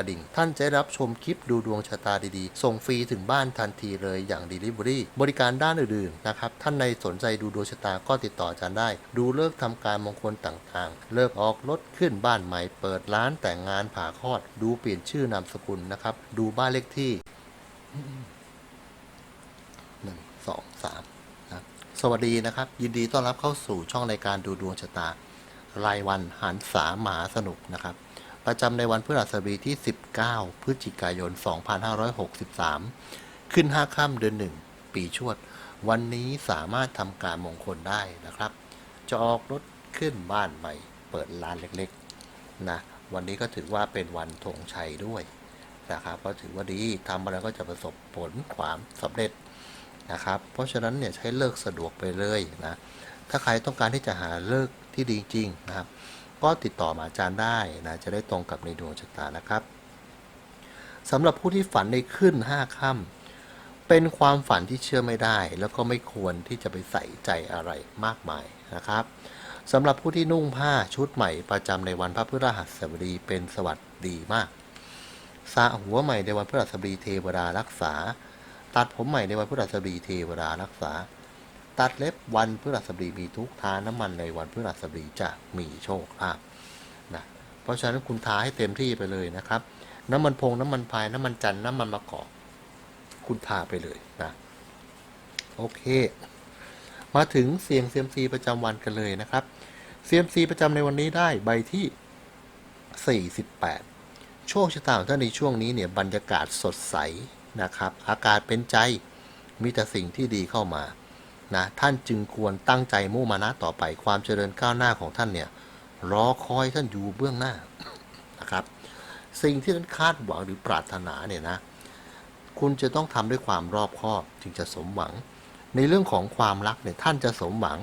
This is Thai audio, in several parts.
ะดิ่ง ท่านจะได้รับชมคลิปดูดวงชะตาดีๆ ส่งฟรีถึงบ้านทันทีเลยอย่าง Delivery บริการด้านอื่นๆนะครับ ท่านในสนใจดูดวงชะตาก็ติดต่ออาจารย์ได้ ดูเลิกษ์ทำการมงคลต่างๆ เลิกออกรถขึ้นบ้านใหม่ เปิดร้านแต่งงานผ่าคลอด ดูเปลี่ยนชื่อนามสกุลนะครับ ดูบ้านเลขที่หนึ่งสองสามนะสวัสดีนะครับ ยินดีต้อนรับเข้าสู่ช่องรายการดูดวงชะตา รายวันหันสามหาสนุกนะครับ ประจำในวันพฤหัสบดีที่ 19 พฤศจิกายน 2563 ขึ้น 5 ค่ำเดือน 1 ปีชวด วันนี้สามารถทำการมงคลได้นะครับ จะออกรถขึ้นบ้านใหม่ เปิดร้านเล็กๆนะวันนี้ก็ถือว่าเป็นวันธงชัยด้วยนะครับก็ถือว่าดีทำอะไรก็จะประสบผลความสำเร็จนะครับ เพราะฉะนั้นเนี่ยใช้เลิกสะดวกไปเลยนะถ้าใครต้องการที่จะหาเลิกที่ดีจริงนะครับ ก็ติดต่อมาอาจารย์ได้นะจะได้ตรงกับในดวงชะตานะครับสำหรับผู้ที่ฝันในขึ้นห้าค่ำเป็นความฝันที่เชื่อไม่ได้ แล้วก็ไม่ควรที่จะไปใส่ใจอะไรมากมายนะครับสำหรับผู้ที่นุ่งผ้าชุดใหม่ประจำในวันพระพฤหัสบดีเป็นสวัสดีมากสระหัวใหม่ในวันพฤหัสบดีเทวดารักษา ตัดผมใหม่ในวันพฤหัสบดีเทวดารักษา ตัดเล็บวันพฤหัสบดีมีทุกทาน้ำมันในวันพฤหัสบดีจะมีโชคลาภนะเพราะฉะนั้นคุณทาให้เต็มที่ไปเลยนะครับ น้ำมันพงน้ำมันพายน้ำมันจันน้ำมันมะกอกคุณทาไปเลยนะโอเค มาถึงเสียงเซียมซีประจำวันกันเลยนะครับเซียมซีประจำในวันนี้ได้ใบที่ 48 โชคชะตาของท่านในช่วงนี้เนี่ยบรรยากาศสดใสนะครับ อากาศเป็นใจมีแต่สิ่งที่ดีเข้ามา นะท่านจึงควรตั้งใจมุ่งมานะต่อไป ความเจริญก้าวหน้าของท่านเนี่ยรอคอยท่านอยู่เบื้องหน้านะครับ สิ่งที่ท่านคาดหวังหรือปรารถนาเนี่ยนะ คุณจะต้องทำด้วยความรอบคอบจึงจะสมหวัง ในเรื่องของความรักเนี่ยท่านจะสมหวัง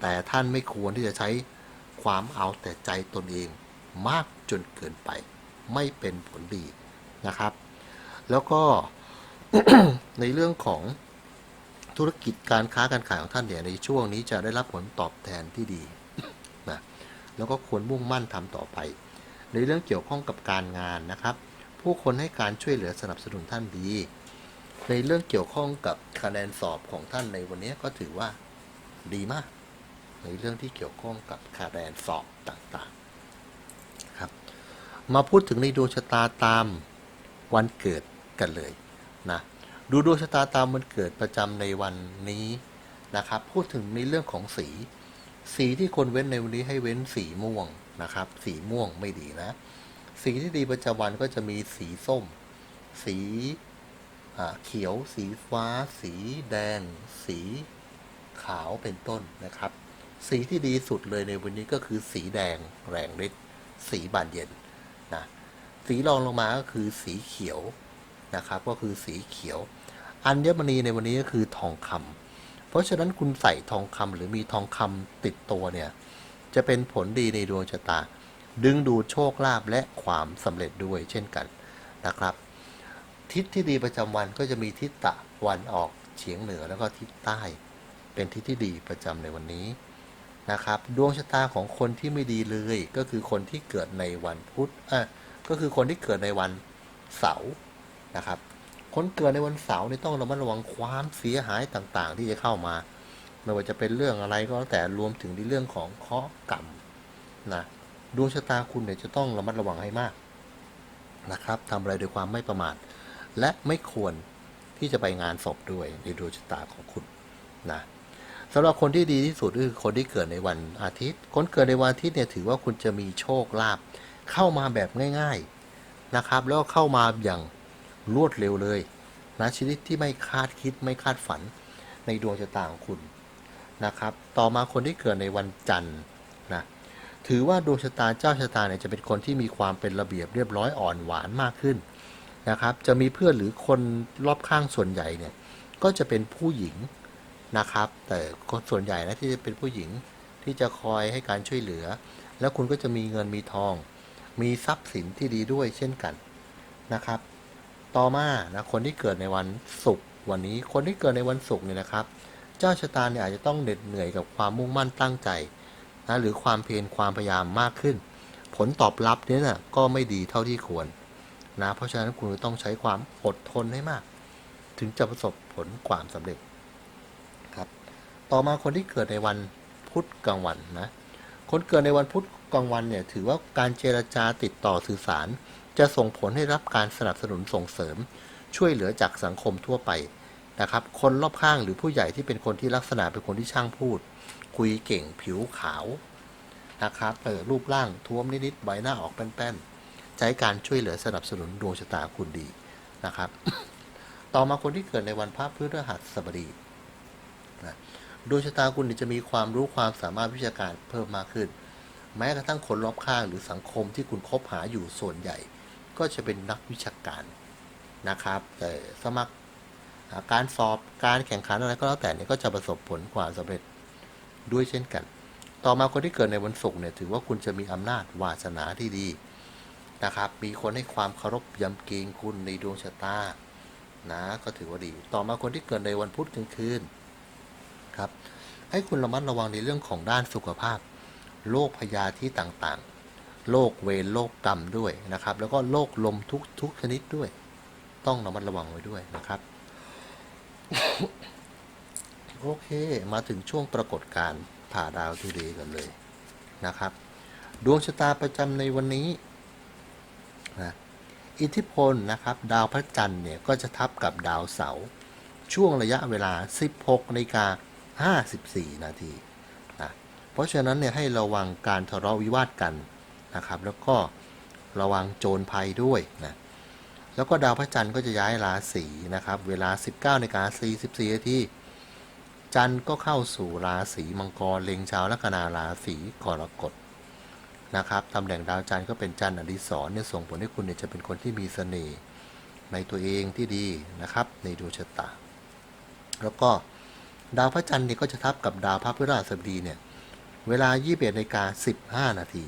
แต่ท่านไม่ควรที่จะใช้ความเอาแต่ใจตนเองมากจนเกินไป ไม่เป็นผลดีนะครับ แล้วก็ในเรื่องของ ธุรกิจการค้าการขายของท่านเนี่ยในช่วงนี้จะได้รับผลตอบแทนที่ดีนะแล้วก็ควรมุ่งมั่นทำต่อไป ในเรื่องเกี่ยวข้องกับการงานนะครับ ผู้คนให้การช่วยเหลือสนับสนุนท่านดี ในเรื่องเกี่ยวข้องกับคะแนนสอบของท่านในวันนี้ก็ถือว่าดีมาก ในเรื่องที่เกี่ยวข้องกับคะแนนสอบต่างๆครับ มาพูดถึงในดวงชะตาตามวันเกิดกันเลย ดูดวงชะตาตามวันเกิดประจำในวันนี้นะครับ พูดถึงในเรื่องของสี สีที่คนเว้นในวันนี้ให้เว้นสีม่วงนะครับ สีม่วงไม่ดีนะ สีที่ดีประจำวันก็จะมีสีส้ม สีเขียว สีฟ้า สีแดง สีขาวเป็นต้นนะครับ สีที่ดีสุดเลยในวันนี้ก็คือสีแดงแรงฤทธิ์สีบานเย็นนะสีรองลงมาก็คือสีเขียวนะครับ ก็คือสีเขียว อัญมณีในวันนี้ก็คือทองคำเพราะฉะนั้นคุณใส่ทองคำหรือมีทองคำติดตัวเนี่ย จะเป็นผลดีในดวงชะตา ดึงดูดโชคลาภและความสำเร็จด้วยเช่นกันนะครับ ทิศที่ดีประจำวันก็จะมีทิศตะวันออกเฉียงเหนือแล้วก็ทิศใต้ เป็นทิศที่ดีประจำในวันนี้นะครับ ดวงชะตาของคนที่ไม่ดีเลยก็คือคนที่เกิดในวันพุธอะก็คือคนที่เกิดในวันเสาร์นะครับ คนเกิดในวันเสาร์นี่ต้องระมัดระวังความเสียหายต่างๆ ที่จะเข้ามา ไม่ว่าจะเป็นเรื่องอะไรก็แล้วแต่รวมถึงในเรื่องของเคราะห์กรรมนะดวงชะตาคุณเนี่ยจะต้องระมัดระวังให้มากนะครับทำอะไรด้วยความไม่ประมาทและไม่ควรที่จะไปงานศพด้วยในดวงชะตาของคุณนะสำหรับคนที่ดีที่สุดคือคนที่เกิดในวันอาทิตย์ คนเกิดในวันอาทิตย์เนี่ยถือว่าคุณจะมีโชคลาภเข้ามาแบบง่าย ๆนะครับ แล้วเข้ามาอย่าง รวดเร็วเลยนะชนิดที่ไม่คาดคิดไม่คาดฝันในดวงชะตาของคุณนะครับ ต่อมาคนที่เกิดในวันจันทร์นะถือว่าดวงชะตาเจ้าชะตาเนี่ยจะเป็นคนที่มีความเป็นระเบียบเรียบร้อยอ่อนหวานมากขึ้นนะครับ จะมีเพื่อนหรือคนรอบข้างส่วนใหญ่เนี่ยก็จะเป็นผู้หญิงนะครับ แต่คนส่วนใหญ่นะที่จะเป็นผู้หญิงที่จะคอยให้การช่วยเหลือ แล้วคุณก็จะมีเงินมีทอง มีทรัพย์สินที่ดีด้วยเช่นกันนะครับ ต่อมานะคนที่เกิดในวันศุกร์วันนี้คนที่เกิดในวันศุกร์เนี่ยนะครับ เจ้าชะตาเนี่ยอาจจะต้องเหน็ดเหนื่อยกับความมุ่งมั่นตั้งใจนะหรือความเพียรความพยายามมากขึ้น ผลตอบรับเนี่ยนะก็ไม่ดีเท่าที่ควรนะเพราะฉะนั้นคุณต้องใช้ความอดทนให้มาก ถึงจะประสบผลความสำเร็จครับต่อมาคนที่เกิดในวันพุธกลางวันนะคนเกิดในวันพุธกลางวันเนี่ยถือว่าการเจรจาติดต่อสื่อสาร จะส่งผลให้รับการสนับสนุนส่งเสริม ช่วยเหลือจากสังคมทั่วไปนะครับ คนรอบข้างหรือผู้ใหญ่ที่เป็นคนที่ลักษณะเป็นคนที่ช่างพูด คุยเก่งผิวขาวนะครับเออรูปร่างท้วมนิดๆใบหน้าออกแป้นๆใช้การช่วยเหลือสนับสนุนดวงชะตาคุณดีนะครับ ต่อมาคนที่เกิดในวันพระพฤหัสบดีนะดวงชะตาคุณจะมีความรู้ความสามารถวิชาการเพิ่มมากขึ้น แม้กระทั่งคนรอบข้างหรือสังคมที่คุณคบหาอยู่ส่วนใหญ่ ก็จะเป็นนักวิชาการนะครับแต่สมัครการสอบการแข่งขันอะไรก็แล้วแต่เนี่ยก็จะประสบผลความสำเร็จด้วยเช่นกัน ต่อมาคนที่เกิดในวันศุกร์เนี่ยถือว่าคุณจะมีอำนาจวาสนาที่ดีนะครับ มีคนให้ความเคารพยำเกรงคุณในดวงชะตานะก็ถือว่าดี ต่อมาคนที่เกิดในวันพุธกลางคืนครับ ให้คุณระมัดระวังในเรื่องของด้านสุขภาพโรคพยาธิต่างๆ โรคเวรโรคกรรมด้วยนะครับ แล้วก็โรคลมทุกทุกชนิดด้วย ต้องระมัดระวังไว้ด้วยนะครับ โอเค มาถึงช่วงปรากฏการณ์ผ่าดาวทูเดย์กันเลยนะครับ ดวงชะตาประจำในวันนี้นะอิทธิพลนะครับ ดาวพระจันทร์เนี่ยก็จะทับกับดาวเสาร์ช่วงระยะเวลา 16นาฬิกา54 นาทีนะเพราะฉะนั้นเนี่ยให้ระวังการทะเลาะวิวาทกัน นะครับ แล้วก็ระวังโจรภัยด้วยนะแล้วก็ดาวพระจันทร์ก็จะย้ายราศีนะครับ เวลา 19นาฬิกา44นาทีจันทร์ก็เข้าสู่ราศีมังกรเล็งชาวลัคนาราศีกรกฎนะครับตำแหน่งดาวจันทร์ก็เป็นจันทร์อดิศรเนี่ยส่งผลให้คุณเนี่ยจะเป็นคนที่มีเสน่ห์ในตัวเองที่ดีนะครับ ในดวงชะตา แล้วก็ดาวพระจันทร์เนี่ยก็จะทับกับดาวพระพฤหัสบดีเนี่ยเวลา 21นาฬิกา15 นาที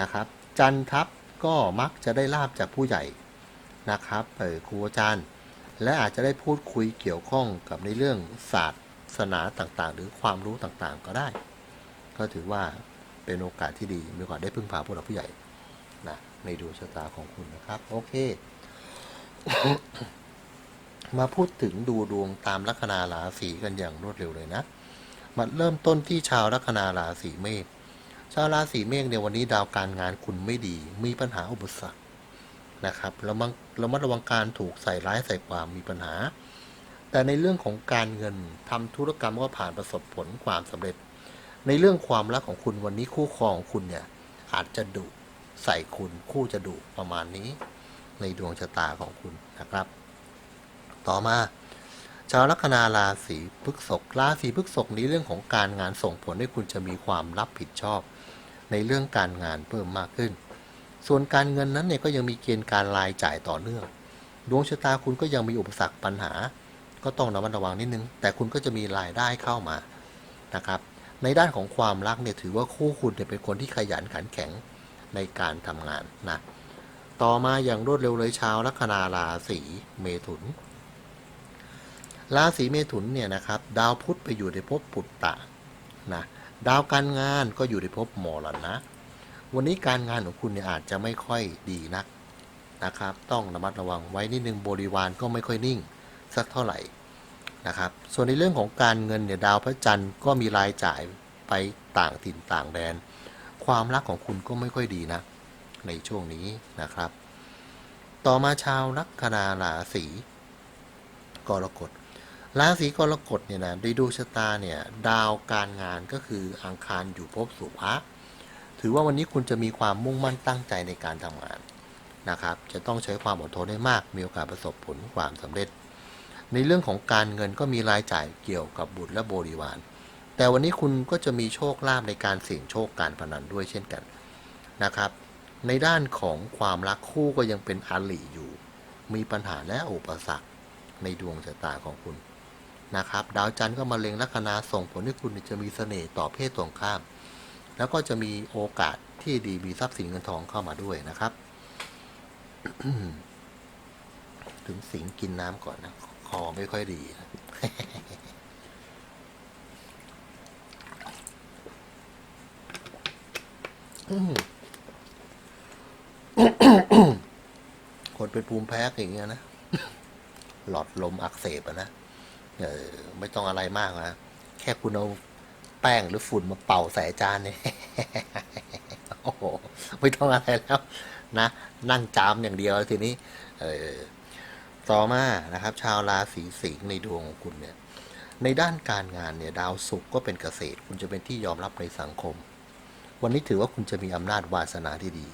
นะครับจันทร์ทับก็มักจะได้ลาบจากผู้ใหญ่นะครับเออครูอาจารย์ และอาจจะได้พูดคุยเกี่ยวข้องกับในเรื่องศาสตร์ศาสนาต่างๆ หรือความรู้ต่างๆก็ได้ ก็ถือว่าเป็นโอกาสที่ดีมีโอกาสได้พึ่งพาผู้หลักผู้ใหญ่นะในดวงชะตาของคุณนะครับ โอเค มาพูดถึงดูดวงตามลัคนาราศีกันอย่างรวดเร็วเลยนะมาเริ่มต้นที่ชาวลัคนาราศีเมษ ชาวราศีเมษเนี่ยวันนี้ดาวการงานคุณไม่ดี มีปัญหาอุปสรรคนะครับเรามังเรามัดระวังการถูกใส่ร้ายใส่ความมีปัญหา แต่ในเรื่องของการเงินทำธุรกรรมก็ผ่านประสบผลความสำเร็จ ในเรื่องความรักของคุณวันนี้คู่ครองของคุณเนี่ยอาจจะดุใส่คุณคู่จะดุประมาณนี้ ในดวงชะตาของคุณนะครับ ต่อมาชาวลัคนาราศีพฤษภราศีพฤษภนี้เรื่องของการงานส่งผลให้คุณจะมีความรับผิดชอบ ในเรื่องการงานเพิ่มมากขึ้น ส่วนการเงินนั้นเนี่ยก็ยังมีเกณฑ์การรายจ่ายต่อเนื่อง ดวงชะตาคุณก็ยังมีอุปสรรคปัญหา ก็ต้องระมัดระวังนิดนึง แต่คุณก็จะมีรายได้เข้ามานะครับ ในด้านของความรักเนี่ยถือว่าคู่คุณเนี่ยเป็นคนที่ขยันขันแข็งในการทำงานนะต่อมาอย่างรวดเร็วเลยชาวลัคนาราศีเมถุน ราศีเมถุนเนี่ยนะครับ ดาวพุธไปอยู่ในภพปุตตะนะ ดาวการงานก็อยู่ในภพมรณะ วันนี้การงานของคุณเนี่ยอาจจะไม่ค่อยดีนักนะครับ ต้องระมัดระวังไว้นิดนึงบริวารก็ไม่ค่อยนิ่งสักเท่าไหร่นะครับ ส่วนในเรื่องของการเงินเนี่ยดาวพระจันทร์ก็มีรายจ่ายไปต่างถิ่นต่างแดน ความรักของคุณก็ไม่ค่อยดีนะในช่วงนี้นะครับ ต่อมาชาวลัคนาราศีกรกฎ ราศีกรกฎเนี่ยนะดยดวงชะตาเนี่ยดาวการงานก็คืออังคารอยู่ภพสุภะถือว่าวันนี้คุณจะมีความมุ่งมั่นตั้งใจในการทำงานนะครับ จะต้องใช้ความอดทนให้มาก มีโอกาสประสบผลความสำเร็จ ในเรื่องของการเงินก็มีรายจ่ายเกี่ยวกับบุตรและบริวาร แต่วันนี้คุณก็จะมีโชคลาภในการเสี่ยงโชคการพนันด้วยเช่นกันนะครับ ในด้านของความรักคู่ก็ยังเป็นอาลีอยู่ มีปัญหาและอุปสรรคในดวงชะตาของคุณ นะครับ ดาวจันทร์ก็มาเล็งลัคนาส่งผลให้คุณจะมีเสน่ห์ต่อเพศตรงข้าม แล้วก็จะมีโอกาสที่ดีมีทรัพย์สินเงินทองเข้ามาด้วยนะครับ ถึงสิงกินน้ำก่อนนะ คอไม่ค่อยดีนะคนเป็นภูมิแพ้อย่างเงี้ยนะ หลอดลมอักเสบอะนะ เออไม่ต้องอะไรมากนะ แค่คุณเอาแป้งหรือฝุ่นมาเป่าใส่จานเนี่ยโอ้โหไม่ต้องอะไรแล้วนะนั่งจามอย่างเดียวทีนี้ เออต่อมานะครับ ชาวราศีสิงห์ในดวงของคุณเนี่ย ในด้านการงานเนี่ย ดาวศุกร์ก็เป็นเกษตร คุณจะเป็นที่ยอมรับในสังคม วันนี้ถือว่าคุณจะมีอำนาจวาสนาที่ดี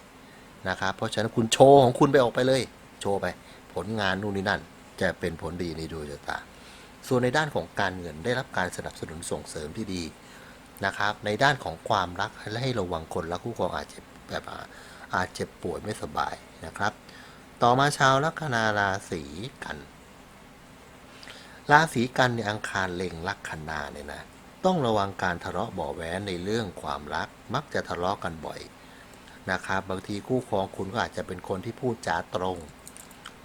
นะครับ เพราะฉะนั้นคุณโชว์ของคุณไปออกไปเลย โชว์ไป ผลงานนู่นนี่นั่น จะเป็นผลดีในดวงชะตา ส่วนในด้านของการเงินได้รับการสนับสนุนส่งเสริมที่ดีนะครับ ในด้านของความรักและให้ระวังคนรักคู่ครองอาจเจะแบบอาจเจ็บป่วยไม่สบายนะครับ ต่อมาชาวลัคนาราศีกัน ราศีกันในอังคารเล็งลัคนาเนี่ยนะต้องระวังการทะเลาะเบาะแว้งในเรื่องความรัก มักจะทะเลาะกันบ่อยนะครับ บางทีคู่ครองคุณก็อาจจะเป็นคนที่พูดจาตรง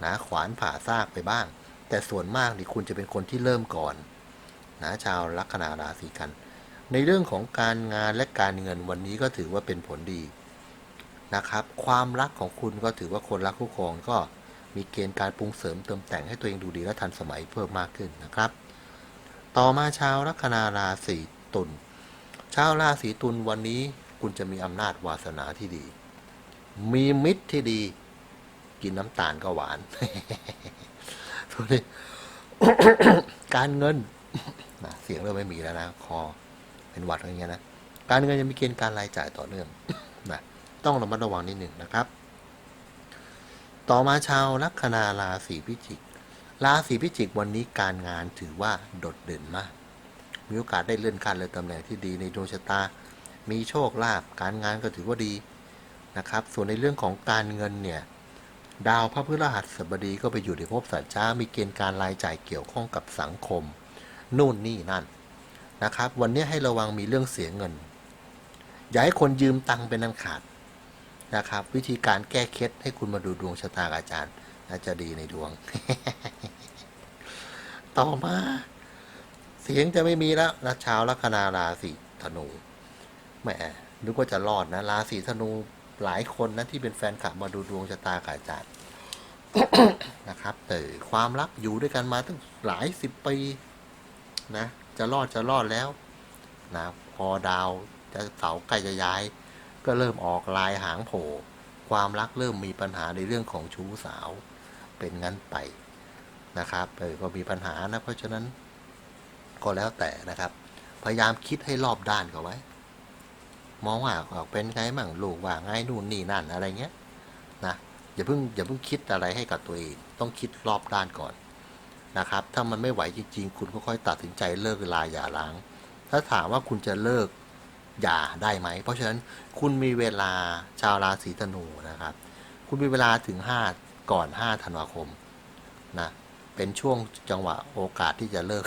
นะขวานผ่าซากไปบ้าง แต่ส่วนมากนี่คุณจะเป็นคนที่เริ่มก่อนนะชาวลัคนาราศีกัน ในเรื่องของการงานและการเงินวันนี้ก็ถือว่าเป็นผลดีนะครับ ความรักของคุณก็ถือว่าคนรักคู่ครองก็มีเกณฑ์การปรุงเสริมเติมแต่งให้ตัวเองดูดีและทันสมัยเพิ่มมากขึ้นนะครับ ต่อมาชาวลัคนาราศีตุลชาวราศีตุลวันนี้คุณจะมีอำนาจวาสนาที่ดี มีมิตรที่ดี กินน้ำตาลก็หวาน ส่วนนี้การเงินนะเสียงเริ่มไม่มีแล้วนะคอเป็นหวัดอะไรเงี้ยนะการเงินยังมีเกณฑ์การรายจ่ายต่อเนื่องนะต้องระมัดระวังนิดหนึ่งนะครับ ต่อมาชาวลัคนาราศีพิจิกราศีพิจิกวันนี้การงานถือว่าโดดเด่นมาก มีโอกาสได้เลื่อนขั้นเลยตำแหน่งที่ดีในดวงชะตา มีโชคลาภการงานก็ถือว่าดีนะครับ ส่วนในเรื่องของการเงินเนี่ย ดาวพระพฤหัสบดีก็ไปอยู่ในภพสัตว์ช้ามีเกณฑ์การรายจ่ายเกี่ยวข้องกับสังคม นู่นนี่นั่นนะครับ วันนี้ให้ระวังมีเรื่องเสียเงิน อย่าให้คนยืมตังค์เป็นอันขาดนะครับ วิธีการแก้เคล็ดให้คุณมาดูดวงชะตาอาจารย์อาจจะดีในดวง ต่อมา เสียงจะไม่มีแล้วนะชาวลัคนาราศีธนูแหมนึกว่าจะรอดนะราศีธนู หลายคนนะที่เป็นแฟนคลับมาดูดวงชะตากับอาจารย์นะครับแต่ความรักอยู่ด้วยกันมาตั้งหลายสิบปีนะ จะรอดจะรอดแล้วนะพอดาวจะเสาใกล้จะย้าย ก็เริ่มออกลายหางโผล่ความรักเริ่มมีปัญหาในเรื่องของชู้สาวเป็นงั้นไปนะครับเออก็มีปัญหานะเพราะฉะนั้นก็แล้วแต่นะครับ พยายามคิดให้รอบด้านเขาไว้ มองว่าออกเป็นไงมั่งลูกว่าไงนู่นนี่นั่นอะไรเงี้ยนะอย่าเพิ่งอย่าเพิ่งคิดอะไรให้กับตัวเองต้องคิดรอบด้านก่อนนะครับ ถ้ามันไม่ไหวจริง ๆ คุณก็ค่อยตัดสินใจเลิกลาอย่าล้าง ถ้าถามว่าคุณจะเลิกอย่าได้ไหม เพราะฉะนั้นคุณมีเวลาชาวราศีธนูนะครับ คุณมีเวลาถึงห้าก่อนห้าธันวาคมนะเป็นช่วงจังหวะโอกาสที่จะเลิก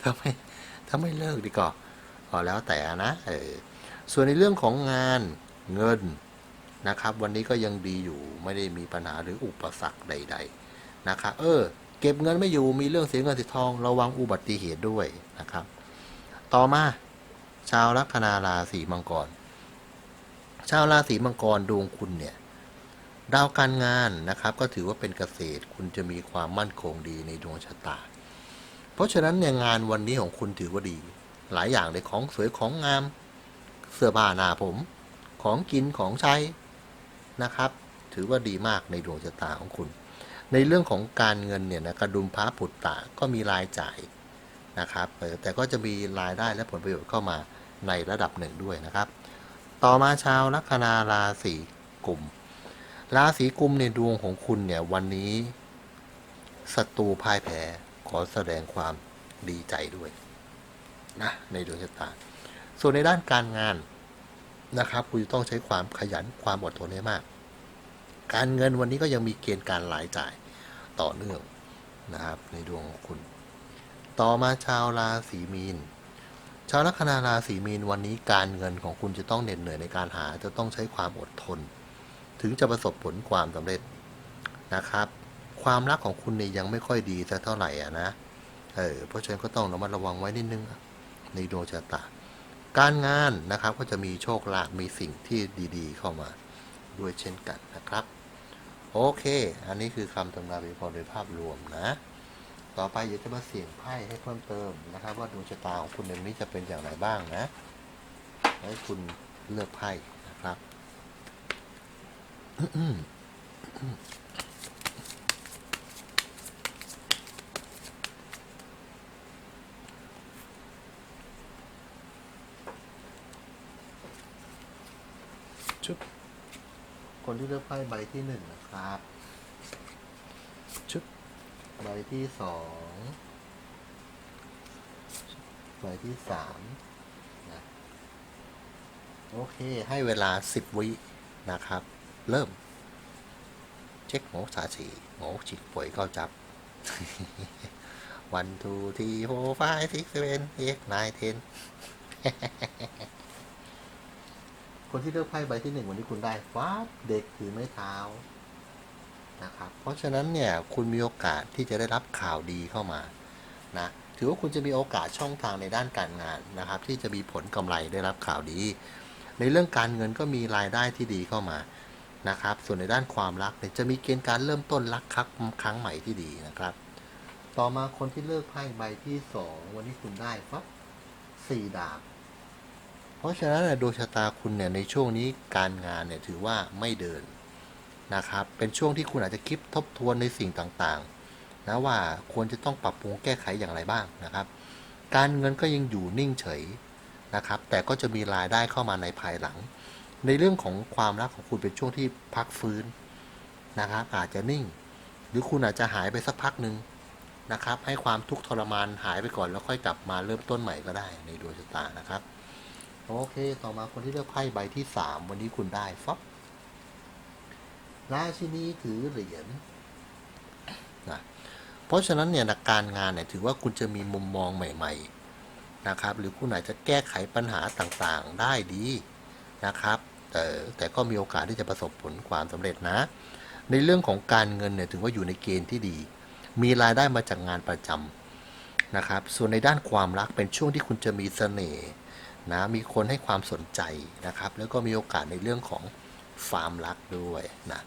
ถ้าไม่ถ้าไม่เลิกดีก็ ก็แล้วแต่นะเออส่วนในเรื่องของงานเงินนะครับ วันนี้ก็ยังดีอยู่ไม่ได้มีปัญหาหรืออุปสรรคใด ๆนะครับเออ เก็บเงินไม่อยู่มีเรื่องเสียเงินเสียทองระวังอุบัติเหตุด้วยนะครับ ต่อมา ชาวลัคนาราศีมังกร ชาวราศีมังกรดวงคุณเนี่ยดาวการงานนะครับก็ถือว่าเป็นเกษตรคุณจะมีความมั่นคงดีในดวงชะตา เพราะฉะนั้นเนี่ยงานวันนี้ของคุณถือว่าดี หลายอย่างเลยของสวยของงาม เสื้อผ้าหน้าผม ของกินของใช้นะครับ ถือว่าดีมากในดวงชะตาของคุณ ในเรื่องของการเงินเนี่ยนะกระดุมพระปุตตะก็มีรายจ่ายนะครับแต่ก็จะมีรายได้และผลประโยชน์เข้ามาในระดับหนึ่งด้วยนะครับ ต่อมาชาวลัคนาราศีกุมราศีกุมในดวงของคุณเนี่ยวันนี้ศัตรูพ่ายแพ้ขอแสดงความดีใจด้วย นะในดวงชะตา ส่วนในด้านการงานนะครับคุณจะต้องใช้ความขยันความอดทนให้มาก การเงินวันนี้ก็ยังมีเกณฑ์การรายจ่ายต่อเนื่องนะครับในดวงของคุณ ต่อมาชาวราศีมีน ชาวลัคนาราศีมีนวันนี้การเงินของคุณจะต้องเหน็ดเหนื่อยในการหาจะต้องใช้ความอดทน ถึงจะประสบผลความสำเร็จนะครับ ความรักของคุณเนี่ยยังไม่ค่อยดีสักเท่าไหร่อะนะเออเพราะฉะนั้นก็ต้องระมัดระวังไว้นิดนึง ในดวงชะตา การงานนะครับก็จะมีโชคลาภมีสิ่งที่ดีๆ เข้ามาด้วยเช่นกันนะครับ โอเค อันนี้คือคำทำนายเป็นพอโดยภาพรวมนะ ต่อไปเดี๋ยวจะมาเสี่ยงไพ่ให้เพิ่มเติมนะครับ ว่าดวงชะตาของคุณในนี้จะเป็นอย่างไรบ้างนะให้คุณเลือกไพ่นะครับ คนที่เลือกไพ่ใบที่หนึ่งนะครับชุบใบที่สองใบที่สามนะโอเค ให้เวลาสิบวินะครับ เริ่ม เช็คโหสาสีโหจิกป่วยเข้าจับวันทูทีโฟไฟซิก คนที่เลือกไพ่ใบที่หนึ่งวันนี้คุณได้ฟ้าเด็กถือไม้เท้านะครับเพราะฉะนั้นเนี่ยคุณมีโอกาสที่จะได้รับข่าวดีเข้ามานะถือว่าคุณจะมีโอกาสช่องทางในด้านการงานนะครับ ที่จะมีผลกำไรได้รับข่าวดี ในเรื่องการเงินก็มีรายได้ที่ดีเข้ามานะครับ ส่วนในด้านความรักเนี่ยจะมีเกณฑ์การเริ่มต้นรักครั้งครั้งใหม่ที่ดีนะครับ ต่อมาคนที่เลือกไพ่ใบที่สองวันนี้คุณได้ฟับสี่ดาบ เพราะฉะนั้นดวงชะตาคุณเนี่ยในช่วงนี้การงานเนี่ยถือว่าไม่เดินนะครับ เป็นช่วงที่คุณอาจจะคิดทบทวนในสิ่งต่างๆนะว่าควรจะต้องปรับปรุงแก้ไขอย่างไรบ้างนะครับ การเงินก็ยังอยู่นิ่งเฉยนะครับ แต่ก็จะมีรายได้เข้ามาในภายหลัง ในเรื่องของความรักของคุณเป็นช่วงที่พักฟื้นนะครับ อาจจะนิ่ง หรือคุณอาจจะหายไปสักพักหนึ่งนะครับ ให้ความทุกข์ทรมานหายไปก่อนแล้วค่อยกลับมาเริ่มต้นใหม่ก็ได้ในดวงชะตานะครับ โอเค ต่อมาคนที่เลือกไพ่ใบที่สามวันนี้คุณได้ฟับราชินีถือเหรียญนะเพราะฉะนั้นเนี่ยนะการงานเนี่ยถือว่าคุณจะมีมุมมองใหม่ๆนะครับ หรือคุณอาจจะแก้ไขปัญหาต่างๆได้ดีนะครับ แต่แต่ก็มีโอกาสที่จะประสบผลความสำเร็จนะ ในเรื่องของการเงินเนี่ยถือว่าอยู่ในเกณฑ์ที่ดี มีรายได้มาจากงานประจำนะครับ ส่วนในด้านความรักเป็นช่วงที่คุณจะมีเสน่ห์ นะมีคนให้ความสนใจนะครับ แล้วก็มีโอกาสในเรื่องของฟาร์มรักด้วยนะ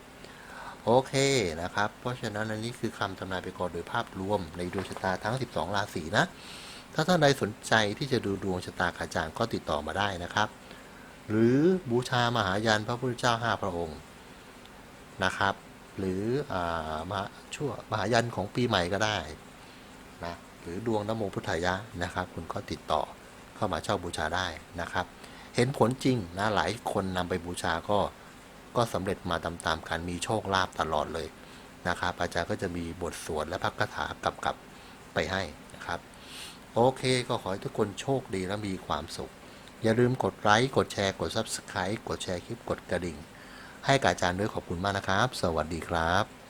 โอเคนะครับ เพราะฉะนั้นอันนี้คือคำทำนายไปก่อนโดยภาพรวมในดวงชะตาทั้ง 12 ราศีนะ ถ้าท่านใดสนใจที่จะดูดวงชะตาขาจางก็ติดต่อมาได้นะครับ หรือบูชามหายันพระพุทธเจ้าห้าพระองค์นะครับ หรืออามาชั่วมหายันของปีใหม่ก็ได้นะหรือดวงนโมพุทธายะนะครับ คุณก็ติดต่อ เข้ามาเช่าบูชาได้นะครับ เห็นผลจริงนะหลายคนนำไปบูชาก็ก็สำเร็จมาตามๆกันมีโชคลาภตลอดเลยนะครับอาจารย์ก็จะมีบทสวดและพักคาถากำกับไปให้นะครับ โอเคก็ขอให้ทุกคนโชคดีและมีความสุข อย่าลืมกดไลค์กดแชร์กด Subscribe กดแชร์คลิปกดกระดิ่ง ให้กับอาจารย์ด้วยขอบคุณมากนะครับ สวัสดีครับ